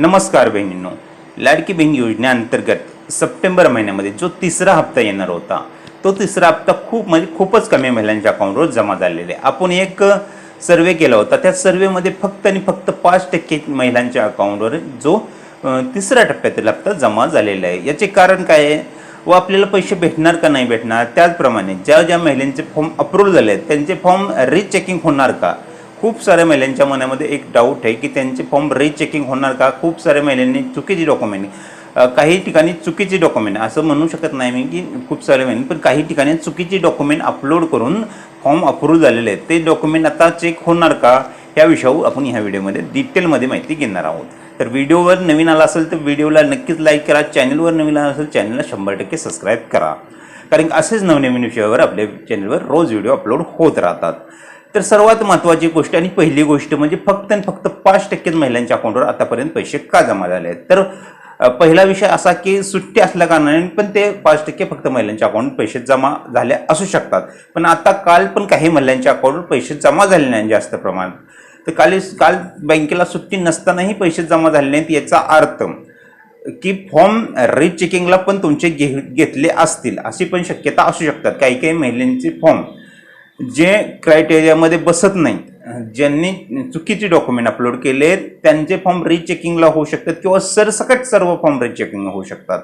नमस्कार बहिणींनो. लाडकी बहीण योजनेअंतर्गत सप्टेंबर महिन्यामध्ये जो तिसरा हप्ता येणार होता तो तिसरा हप्ता खूप म्हणजे खूपच कमी महिलांच्या अकाउंटवर जमा झालेले आहे. आपण एक सर्वे केला होता. त्या सर्वेमध्ये फक्त आणि फक्त पाच टक्के महिलांच्या अकाउंटवर जो तिसऱ्या टप्प्यातील हप्ता जमा झालेला आहे. याचे कारण काय आहे? व आपल्याला पैसे भेटणार का नाही भेटणार? त्याचप्रमाणे ज्या ज्या महिलांचे फॉर्म अप्रूव्ह झाले आहेत त्यांचे फॉर्म रिचेकिंग होणार का? खूप साऱ्या महिलांच्या मनामध्ये एक डाऊट आहे की त्यांचे फॉर्म रिचेकिंग होणार का? खूप साऱ्या महिलांनी चुकीची डॉक्युमेंट काही ठिकाणी चुकीची डॉक्युमेंट असं म्हणू शकत नाही मी की खूप सारे महिने पण काही ठिकाणी चुकीची डॉक्युमेंट अपलोड करून फॉर्म अप्रूव्ह झालेले आहेत. ते डॉक्युमेंट आता चेक होणार का? या विषयावर आपण ह्या व्हिडिओमध्ये डिटेलमध्ये माहिती घेणार आहोत. तर व्हिडिओवर नवीन आला असेल तर व्हिडिओला नक्कीच लाईक करा. चॅनलवर नवीन आला असेल चॅनलला शंभर टक्के सबस्क्राईब करा. कारण असेच नवनवीन विषयावर आपल्या चॅनलवर रोज व्हिडिओ अपलोड होत राहतात. तर सर्वात महत्त्वाची गोष्ट आणि पहिली गोष्ट म्हणजे फक्त आणि फक्त पाच टक्केच महिलांच्या अकाउंटवर आतापर्यंत पैसे का जमा झाले आहेत? तर पहिला विषय असा की सुट्टी असल्या कारणाने पण ते पाच टक्के फक्त महिलांच्या अकाउंट पैसे जमा झाले असू शकतात. पण आता काल पण काही महिलांच्या अकाउंटवर पैसे जमा झाले नाही जास्त प्रमाणात. तर काल काल बँकेला सुट्टी नसतानाही पैसे जमा झाले नाहीत याचा अर्थ की फॉर्म रिचेकिंगला पण तुमचे घे घेतले असतील अशी पण शक्यता असू शकतात. काही काही महिलांचे फॉर्म जे क्रायटेरियामध्ये बसत नाही ज्यांनी चुकीचे डॉक्युमेंट अपलोड केले त्यांचे फॉर्म रिचेकिंगला होऊ शकतात किंवा सरसकट सर्व फॉर्म रिचेकिंग होऊ शकतात.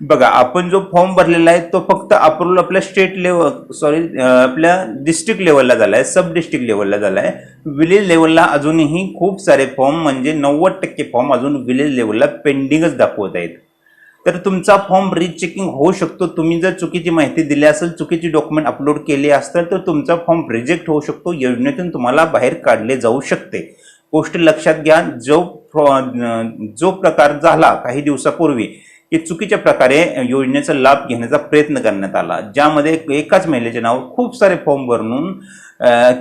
बघा आपण जो फॉर्म भरलेला आहे तो फक्त अप्रूव्हल आपल्या स्टेट लेवल सॉरी आपल्या डिस्ट्रिक्ट लेवलला झाला आहे सब डिस्ट्रिक्ट लेवलला झाला आहे विलेज लेवलला अजूनही खूप सारे फॉर्म म्हणजे नव्वद टक्के फॉर्म अजून विलेज लेवलला पेंडिंगच दाखवत आहेत. तर तुमचा फॉर्म रिचेकिंग होऊ शकतो. तुम्ही जर चुकीची माहिती दिली असेल चुकीची डॉक्युमेंट अपलोड केली असतील तर तुमचा फॉर्म रिजेक्ट होऊ शकतो. योजनेतून तुम्हाला बाहेर काढले जाऊ शकते. गोष्ट लक्षात घ्या. जो जो प्रकार झाला काही दिवसापूर्वी की चुकीच्या प्रकारे योजनेचा लाभ घेण्याचा प्रयत्न करण्यात आला ज्यामध्ये एकाच महिलेचे नाव खूप सारे फॉर्म भरून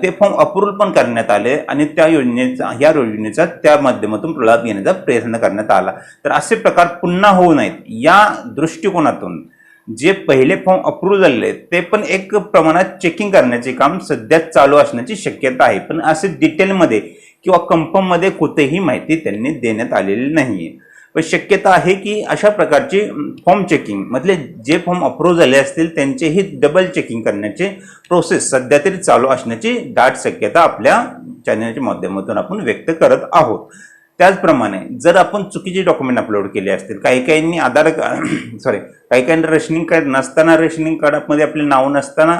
ते फॉर्म अप्रूव्हल पण करण्यात आले आणि त्या योजनेचा ह्या योजनेचा त्या माध्यमातून लाभ घेण्याचा प्रयत्न करण्यात आला. तर असे प्रकार पुन्हा होऊ नयेत. या दृष्टिकोनातून जे पहिले फॉर्म अप्रूव्ह झालेले आहेत ते पण एक प्रमाणात चेकिंग करण्याचे काम सध्या चालू असण्याची शक्यता आहे. पण असे डिटेलमध्ये किंवा कन्फर्ममध्ये कुठेही माहिती त्यांनी देण्यात आलेली नाही आहे शक्यता आहे की अशा प्रकारची फॉर्म चेकिंग मधले जे फॉर्म अप्रूव्ह झाले असतील त्यांचेही डबल चेकिंग करण्याचे प्रोसेस सध्या तरी चालू असण्याची दाट शक्यता आपल्या चॅनलच्या माध्यमातून आपण व्यक्त करत आहोत. त्याचप्रमाणे जर आपण चुकीचे डॉक्युमेंट अपलोड केले असतील काही काहींनी आधार सॉरी काही काहींना रेशनिंग कार्ड नसताना रेशनिंग कार्डमध्ये आपले नाव नसताना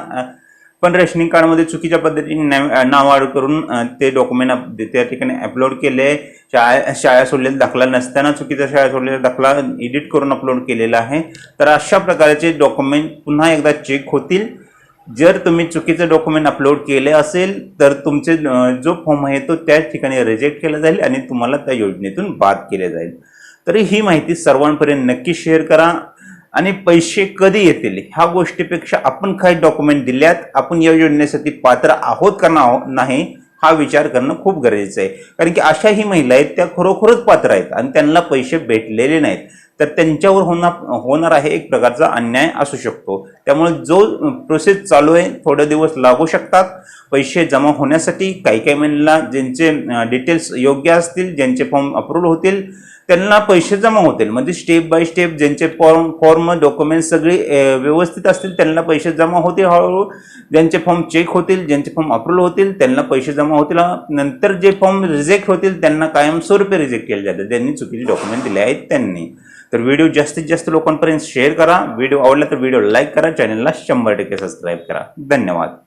पण रेशनिंग कार्डमध्ये चुकीच्या पद्धतीने नाव करून ते डॉक्युमेंट त्या ठिकाणी अपलोड केले. शाळा शाळा सोडलेला दाखला नसताना चुकीचा शाळा सोडलेला दाखला एडिट करून अपलोड केलेला आहे. तर अशा प्रकारचे डॉक्युमेंट पुन्हा एकदा चेक होतील. जर तुम्ही चुकीचं डॉक्युमेंट अपलोड केले असेल तर तुमचे जो फॉर्म आहे तो त्याच ठिकाणी रिजेक्ट केला जाईल आणि तुम्हाला त्या योजनेतून बाद केले जाईल. तरी ही माहिती सर्वांपर्यंत नक्की शेअर करा. आणि पैसे कधी येतील? ह्या गोष्टीपेक्षा आपण काही डॉक्युमेंट दिल्यात आपण या योजनेसाठी पात्र आहोत का ना- नाही हा विचार करणं खूप गरजेचं आहे. कारण की अशाही महिला आहेत त्या खरोखरच पात्र आहेत आणि त्यांना पैसे भेटलेले नाहीत. तर त्यांच्यावर होणार होणार आहे एक प्रकारचा अन्याय असू शकतो. त्यामुळे जो प्रोसेस चालू आहे थोडे दिवस लागू शकतात. पैसे जमा होण्यासाठी काही काही महिला ज्यांचे डिटेल्स योग्य असतील ज्यांचे फॉर्म अप्रूव्ह होतील त्यांना पैसे जमा होतील. म्हणजे स्टेप बाय स्टेप ज्यांचे फॉर्म फॉर्म डॉक्युमेंट सगळे व्यवस्थित असतील त्यांना पैसे जमा होतील हळूहळू. ज्यांचे फॉर्म चेक होतील ज्यांचे फॉर्म अप्रूव्ह होतील त्यांना पैसे जमा होतील. नंतर जे फॉर्म रिजेक्ट होतील त्यांना कायमस्वरूपी रिजेक्ट केले जातात. ज्यांनी चुकीचे डॉक्युमेंट दिले आहेत त्यांनी. तर व्हिडिओ जास्तीत जास्त लोकांपर्यंत शेअर करा. व्हिडिओ आवडला तर व्हिडिओ लाईक करा. चॅनलला शंभर टक्के सबस्क्राईब करा. धन्यवाद.